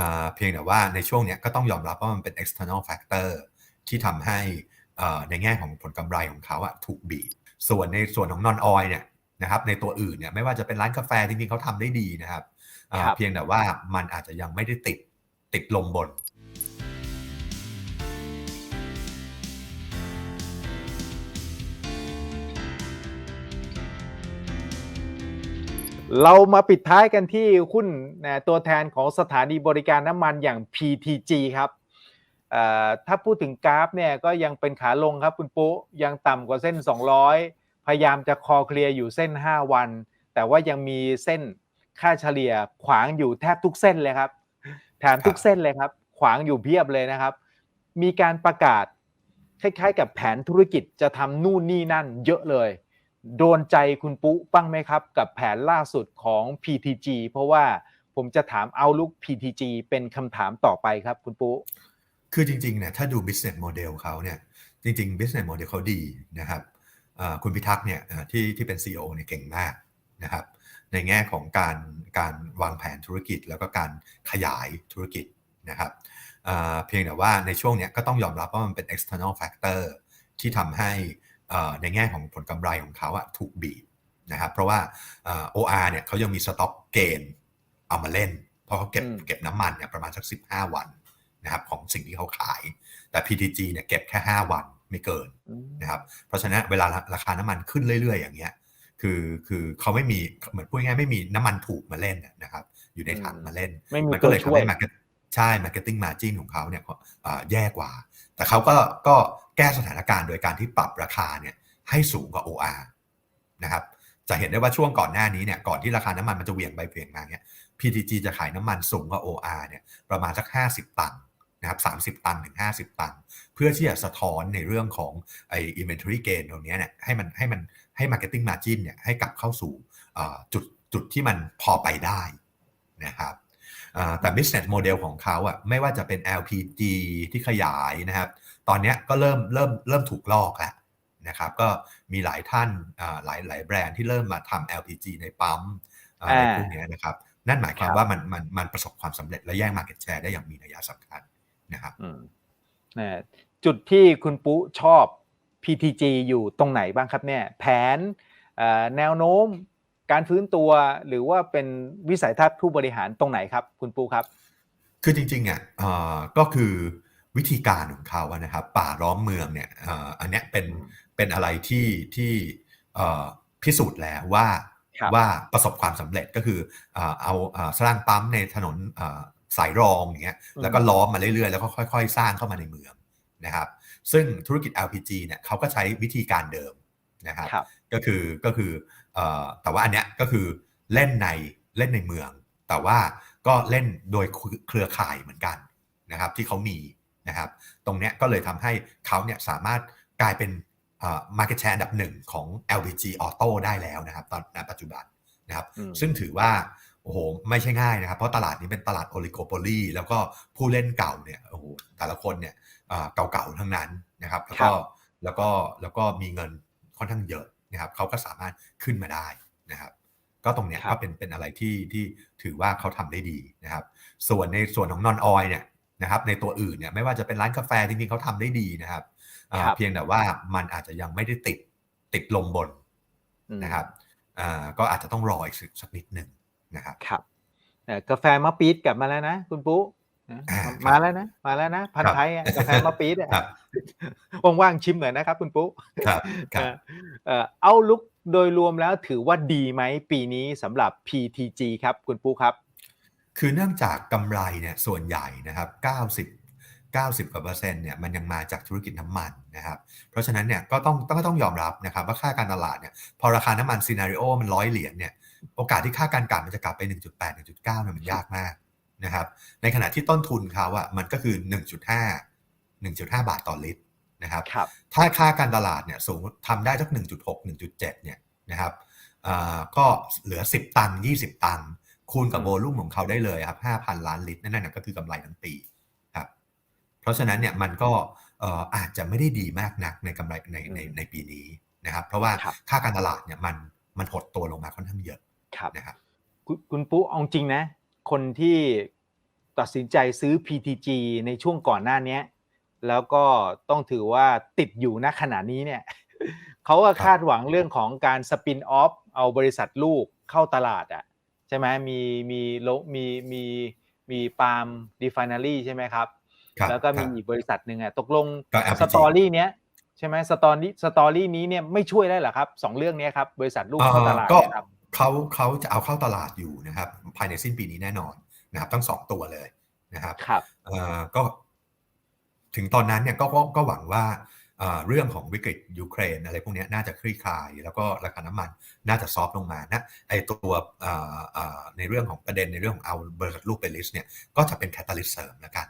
อ่าเพียงแต่ว่าในช่วงเนี้ยก็ต้องยอมรับว่ามันเป็น external factor ที่ทำให้อ่าในแง่ของผลกำไรของเขาอะถูกบีบส่วนในส่วนของ non oil เนี่ยนะครับในตัวอื่นเนี่ยไม่ว่าจะเป็นร้านกาแฟจริงๆเขาทำได้ดีนะครับอ่าครับเพียงแต่ว่ามันอาจจะยังไม่ได้ติดติดลมบน เรามาปิดท้ายกันที่หุ้นนะตัวแทนของสถานีบริการน้ำมันอย่าง PTG ครับถ้าพูดถึงกราฟเนี่ยก็ยังเป็นขาลงครับคุณปุ๊ยังต่ำกว่าเส้น 200 พยายามจะคอเคลียร์อยู่เส้น 5 วัน แต่ว่ายังมีเส้นค่าเฉลี่ยขวางอยู่แทบทุกเส้นเลยครับแถมทุกเส้นเลยครับ ขวางอยู่เพียบเลยนะครับ มีการประกาศคล้ายๆ กับแผนธุรกิจจะทำนู่นนี่นั่นเยอะเลย โดนใจคุณปุ๊บ้างไหมครับ กับแผนล่าสุดของ PTG เพราะว่าผมจะถามเอาลุก PTG เป็นคำถามต่อไปครับคุณปุ๊คือจริงๆเนี่ยถ้าดู business model เขาเนี่ยจริง ๆ business model เขาดีนะครับคุณพิทักษ์เนี่ยที่ที่เป็น CEO เนี่ยเก่งมากนะครับในแง่ของการการวางแผนธุรกิจ แล้วก็การขยายธุรกิจนะครับเพียงแต่ว่าในช่วงเนี้ยก็ต้องยอมรับว่ามันเป็น external factor ที่ทำให้ ในแง่ของผลกำไรของเขาอะถูกบีบนะครับเพราะว่าอ่า OR เนี่ยเขายังมีสต็อกเกนเอามาเล่น เพราะเขาเก็บอืมเก็บน้ำมันเนี่ยประมาณสัก 15 วันนะครับของสิ่งที่เขาขาย แต่ PTG เนี่ยเก็บแค่ 5 วันไม่เกินนะครับเพราะฉะนั้นเวลาราคาน้ำมันขึ้นเรื่อย ๆ อย่างเงี้ยคือคือเขาไม่มีเหมือนพูดง่ายๆไม่มีน้ำมันถูกมาเล่นนะครับอยู่ในถังมาเล่นไม่มีมันก็เลยตัวช่ทำวยให้ market ใช่ marketing margin ของเขาเนี่ยเอ่อแย่กว่า แต่เขาก็ก็แก้สถานการณ์โดยการที่ปรับราคาเนี่ยให้สูงกว่า OR นะครับจะเห็นได้ว่าช่วงก่อนหน้านี้เนี่ยก่อนที่ราคาน้ำมันมันจะเหวี่ยงไปเหวี่ยงมาเนี่ย PTG จะขายน้ำมันสูงกว่า OR เนี่ยประมาณสัก 50 ตังค์นะครับ30 ตังค์ถึง 50 ตังค์เพื่อที่จะสะท้อนในเรื่องของไอ้ inventory gain ตรงเนี้ยเนี่ยให้มันให้มันให้ marketing margin เนี่ยให้กลับเข้าสู่จุดจุดที่มันพอไปได้นะครับ แต่ business model ของเขาอะไม่ว่าจะเป็น LPG ที่ขยายนะครับ ตอนเนี้ยก็เริ่มเริ่มเริ่มถูกลอกแล้วนะครับก็มีหลายท่านอ่าหลายหลายแบรนด์ที่เริ่มมาทำ LPG ในปั๊มอ่าในพวกเนี้ยนะครับ นั่นหมายความครับว่ามันมันมันประสบความสำเร็จและแย่ง Market Share ได้อย่างมีนัยสำคัญนะครับอืมนะจุดที่คุณปุ๊ชอบ PTG อยู่ตรงไหนบ้างครับเนี่ยแผนเอ่อแนวโน้ม การฟื้นตัวหรือว่าเป็นวิสัยทัศน์ผู้บริหารตรงไหนครับ คุณปุ๊ครับ คือจริงๆอะเอ่อก็คือวิธีการของเขาอะนะครับ ป่าล้อมเมืองเนี่ยเอ่ออันเนี้ยเป็นอืมเป็นอะไรที่ที่เอ่อพิสูจน์แล้วว่าครับว่าประสบความสำเร็จก็คือเอ่อเอาเอ่อสร้างปั๊มในถนนเอ่อสายรองอย่างเงี้ยอืมแล้วก็ล้อมมาเรื่อยๆ แล้วก็ค่อย ๆ สร้างเข้ามาในเมืองนะครับ ซึ่งธุรกิจ LPG เนี่ยเขาก็ใช้วิธีการเดิมนะครับครับก็คือก็คือเอ่อ แต่ว่าอันเนี้ยก็คือเล่นในเล่นในเมือง แต่ว่าก็เล่นโดยเครือข่ายเหมือนกันนะครับที่เขามีนะครับตรงเนี้ยก็เลยทำให้เขาเนี่ยสามารถกลายเป็นเอ่อ market share อันดับหนึ่งของ LPG Auto ได้แล้วนะครับตอนณปัจจุบันนะครับอืมซึ่งถือว่าโอ้โหไม่ใช่ง่ายนะครับ เพราะตลาดนี้เป็นตลาดโอลิโกโปลีแล้วก็ผู้เล่นเก่าเนี่ยโอ้โหแต่ละคนเนี่ยเอ่อเก่าๆทั้งนั้นนะครับแล้วก็ครับแล้วก็แล้วก็มีเงินค่อนข้างเยอะ นะครับเขาก็สามารถขึ้นมาได้นะครับก็ตรงเนี้ยครับก็เป็นเป็นอะไรที่ที่ถือว่าเขาทำได้ดีนะครับ ส่วนในส่วนของนอนออยเนี่ยนะครับในตัวอื่นเนี่ยไม่ว่าจะเป็นร้านกาแฟจริงๆเขาทำได้ดีนะครับอ่าครับเพียงแต่ว่ามันอาจจะยังไม่ได้ติดติดลมบนอืมนะครับอ่าก็อาจจะต้องรออีกสักนิดหนึ่งนะครับครับเอ่อกาแฟมะปี๊ดกลับมาแล้วนะ คุณปุ๊นะอ่ามาแล้วนะมาแล้วนะพันครับไทยอะกาแฟมะปี๊ดอะครับ ว่างๆชิมหน่อยนะครับ คุณปุ๊ครับครับเอ่อเอาลุกโดยรวมแล้วถือว่าดีไหมปีนี้สำหรับ PTG ครับ คุณปุ๊ครับ คือเนื่องจากกำไรเนี่ยส่วนใหญ่นะครับ 90 90กว่าเปอร์เซ็นต์เนี่ยมันยังมาจากธุรกิจน้ำมันนะครับ เพราะฉะนั้นเนี่ยก็ต้องต้องก็ต้องยอมรับนะครับว่าค่าการตลาดเนี่ยพอราคาน้ำมันซีนารีโอมันร้อยเหรียญเนี่ยโอกาสที่ค่าการกลั่นมันจะกลับไป 1.8 1.9เนี่ยมันยากมากนะครับในขณะที่ต้นทุนเขาอะมันก็คือ 1.5 1.5 บาทต่อลิตรนะครับครับถ้าค่าการตลาดเนี่ยสูงทำได้สัก 1.6 1.7 เนี่ยนะครับอ่าก็เหลือ 10 ตังค์20 ตังค์คูณกับอืมโวลุ่มของเขาได้เลยครับ 5,000 ล้านลิตร นั่นนะก็คือกำไรทั้งปีครับ เพราะฉะนั้นเนี่ยมันก็เอ่ออาจจะไม่ได้ดีมากนักในกำไรในในในปีนี้นะครับ เพราะว่าครับค่าการตลาดเนี่ยมันมันหดตัวลงมาค่อนข้างเยอะครับนะครับคุณคุณปุ๊เอาจริงนะ คนที่ตัดสินใจซื้อ PTG ในช่วงก่อนหน้าเนี้ย แล้วก็ต้องถือว่าติดอยู่ณขณะนี้เนี่ยเขาก็คาดหวังเรื่องของการสปินออฟเอาบริษัทลูกเข้าตลาดอะใช่ไหมมีมีโลมีมีมีปาล์มดีฟ i นารีใช่ไหมครับครับแล้วก็มีครับอีกบริษัทหนึ่งอะตกลงก็ LPG สตอรี่เนี้ยใช่ไหมสตอรี่สตอรี่นี้เนี่ยไม่ช่วยได้เหรอครับสองเรื่องเนี้ยครับบริษัทลูกเข้าตลาดก็เนี่ยครับเขาเขาจะเอาเข้าตลาดอยู่นะครับภายในสิ้นปีนี้แน่นอนนะครับทั้งสองตัวเลยนะครับครับเอ่อก็ ถึงตอนนั้นเนี่ยก็ก็ก็หวังว่าเอ่อเรื่องของวิกฤตยูเครนอะไรพวกเนี้ยน่าจะคลี่คลาย แล้วก็ราคาน้ำมันน่าจะซอฟต์ลงมานะไอตัวเอ่อเอ่อในเรื่องของประเด็นในเรื่องของเอาบริษัทลูกไปลิสต์เนี่ยก็จะเป็นแคตตาลิสต์เสริมแล้วกัน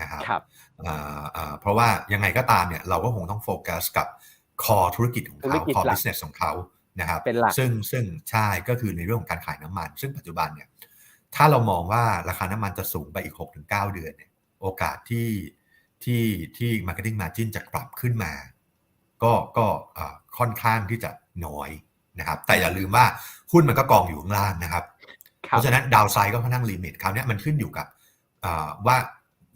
นะครับครับเอ่อเอ่อเพราะว่ายังไงก็ตามเนี่ยเราก็คงต้องโฟกัสกับคอธุรกิจของธุรเขากิจคอหลักบิสเนสของเขานะครับเป็นหลักซึ่งซึ่งใช่ก็คือในเรื่องของการขายน้ำมัน ซึ่งปัจจุบันเนี่ยถ้าเรามองว่าราคาน้ำมันจะสูงไปอีก 6-9 เดือนเนี่ยโอกาสที่ ที่ที่ marketing margin จะปรับขึ้นมา ก็ก็เอ่อค่อนข้างที่จะน้อยนะครับ แต่อย่าลืมว่าหุ้นมันก็กองอยู่ข้างล่างนะครับคเพรับราะฉะนั้นดาวไซด์ก็ค่อนข้างลิมิตคราวเนี้ยมันขึ้นอยู่กับเอ่อว่า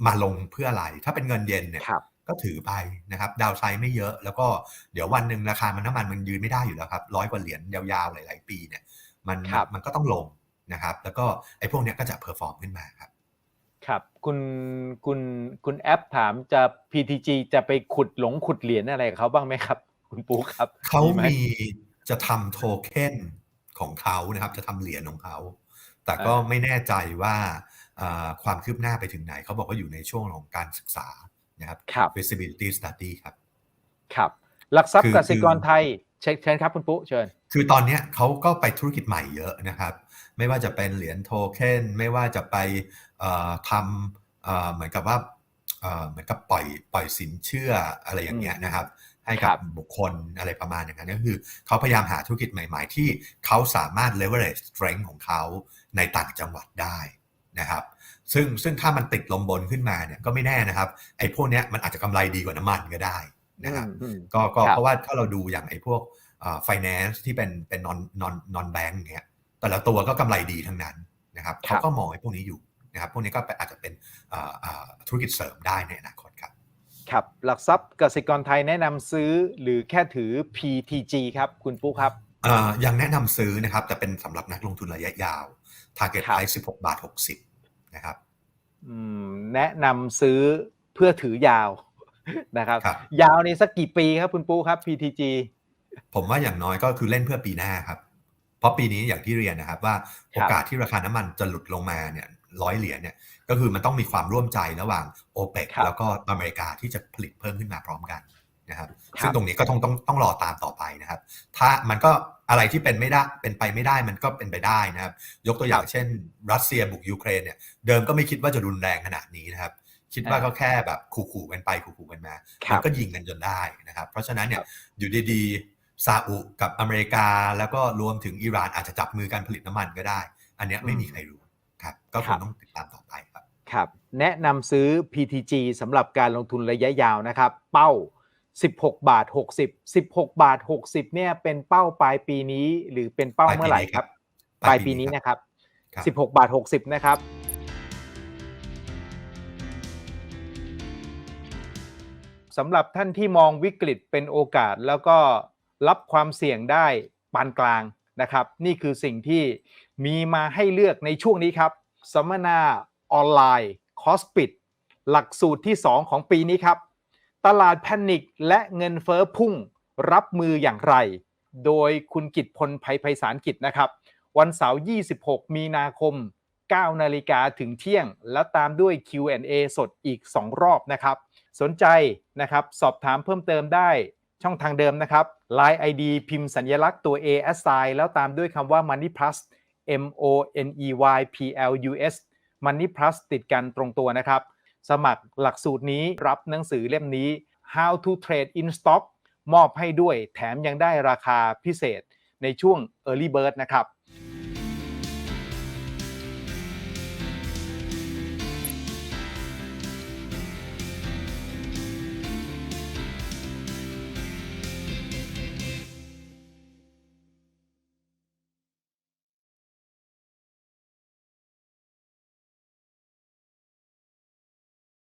มาลงเพื่ออะไร ถ้าเป็นเงินเย็นเนี่ยครับก็ถือไปนะครับ ดาวไซด์ไม่เยอะ แล้วก็เดี๋ยววันหนึ่งราคามันน้ำมันมันยืนไม่ได้อยู่แล้วครับร้อยกว่าเหรียญยาวๆหลาย ๆ ปีเนี่ยมันครับมันก็ต้องลงนะครับ แล้วก็ไอ้พวกเนี้ยก็จะเพอร์ฟอร์มขึ้นมาครับ ครับ คุณคุณคุณแอปถามจะ PTG จะไปขุดหลงขุดเหรียญอะไรกับเขาบ้างไหมครับ คุณปูครับเขาไหมีจะทำโทเค็นของเขานะครับ จะทำเหรียญของเขา แต่ก็ไม่แน่ใจว่าเอ่อความคืบหน้าไปถึงไหน เขาบอกว่าอยู่ในช่วงของการศึกษานะครับครับ feasibility study ครับ ครับ หลักทรัพคืย์อกสิกรคือไทยเชิญเชิญครับคุณปุ๊เชิญ คือตอนเนี้ยเขาก็ไปธุรกิจใหม่เยอะนะครับ ไม่ว่าจะเป็นเหรียญโทเค็นไม่ว่าจะไปเอ่อ ทำเอ่อเหมือนกับว่าเอ่อเหมือนกับปล่อยปล่อยสินเชื่ออะไรอย่างเงี้ยนะครับให้ครักับบบุคคลอะไรประมาณอย่างนั้นก็คือเขาพยายามหาธุรกิจใหม่ ๆ ที่เขาสามารถ leverage strength ของเขาในต่างจังหวัดได้นะครับซึ่งซึ่งถ้ามันติดลมบนขึ้นมาเนี่ยก็ไม่แน่นะครับไอ้พวกเนี้ยมันอาจจะกำไรดีกว่าน้ำมันก็ได้นะครับอืมก็ก็ครับเพราะว่าถ้าเราดูอย่างไอ้พวกเอ่อ finance ที่เป็นเป็น non non non bank เงี้ยแต่ละตัวก็กำไรดีทั้งนั้นนะครับครับเขาก็มองไอ้พวกนี้อยู่ นะครับพวกนี้ก็อาจจะเป็นเอ่อเอ่อธุรกิจเสริมได้ในอนาคตครับครับหลักทรัพย์กสิกรไทยแนะนำซื้อหรือแค่ถือ PTG ครับคุณปุ๊ครับเอ่อยังแนะนำซื้อนะครับแต่เป็นสำหรับนักลงทุนระยะยาว target ครับ price 16 บาท 60 นะครับอืมแนะนำซื้อเพื่อถือยาวนะครับครับยาวในสักกี่ปีครับคุณปุ๊ครับ PTG ผมว่าอย่างน้อยก็คือเล่นเพื่อปีหน้าครับ เพราะปีนี้อย่างที่เรียนนะครับว่าคโอรับกาสที่ราคาน้ำมันจะหลุดลงมาเนี่ย ร้อยเหรียญเนี่ยก็คือมันต้องมีความร่วมใจระหว่างโอเปกครับแล้วก็อเมริกาที่จะผลิตเพิ่มขึ้นมาพร้อมกันนะครับครับซึ่งตรงนี้ก็ต้องต้องต้องรอตามต่อไปนะครับ ถ้ามันก็อะไรที่เป็นไม่ได้เป็นไปไม่ได้มันก็เป็นไปได้นะครับ ยกตัวอย่างเช่น รัสเซียบุกยูเครนเนี่ยเดิมก็ไม่คิดว่าจะรุนแรงขนาดนี้นะครับ คิดว่าก็แค่แบบขู่ๆกันไปขู่ๆกันมาครัมับนก็ยิงกันจนได้นะครับ เพราะฉะนั้นเนี่คยรับอยู่ดีๆซาอุกับอเมริกา แล้วก็รวมถึงอิหร่านอาจจะจับมือกันผลิตน้ำมันก็ได้ อันเนี้ยไม่มีใครรู้ ครับก็คครังบต้องติดตามต่อไปครับครับ แนะนำซื้อ PTG สำหรับการลงทุนระยะยาวนะครับ เป้า 16 บาท 60 16 บาท 60เนี่ยเป็นเป้าปลายปีนี้หรือเป็นเป้าเมื่อไหร่ครับ ปลายปีนี้นะครับครับ16 บาท 60 นะครับสำหรับท่านที่มองวิกฤตเป็นโอกาสแล้วก็รับความเสี่ยงได้ปานกลาง นะครับนี่คือสิ่งที่มีมาให้เลือกในช่วงนี้ครับสัมมนาออนไลน์คอสปิดหลักสูตรที่ 2 ของปีนี้ครับ ตลาดแพนิคและเงินเฟอ้อพุ่งรับมืออย่างไร โดยคุณกิตพลภัยไพศาลกิจนะครับ วันเสาร์ 26 มีนาคม 9 นาฬิกาถึงเที่ยง แล้วตามด้วย Q&A สดอีก 2 รอบนะครับ สนใจนะครับ สอบถามเพิ่มเติมได้ ช่องทางเดิมนะครับ Line ID พิมพ์สัญลักษณ์ตัว A S I แล้วตามด้วยคำว่า Money Plus M O N E Y P L U S Money Plus ติดกันตรงตัวนะครับ สมัครหลักสูตรนี้รับหนังสือเล่มนี้ How to Trade in Stock มอบให้ด้วยแถมยังได้ราคาพิเศษในช่วง Early Bird นะครับ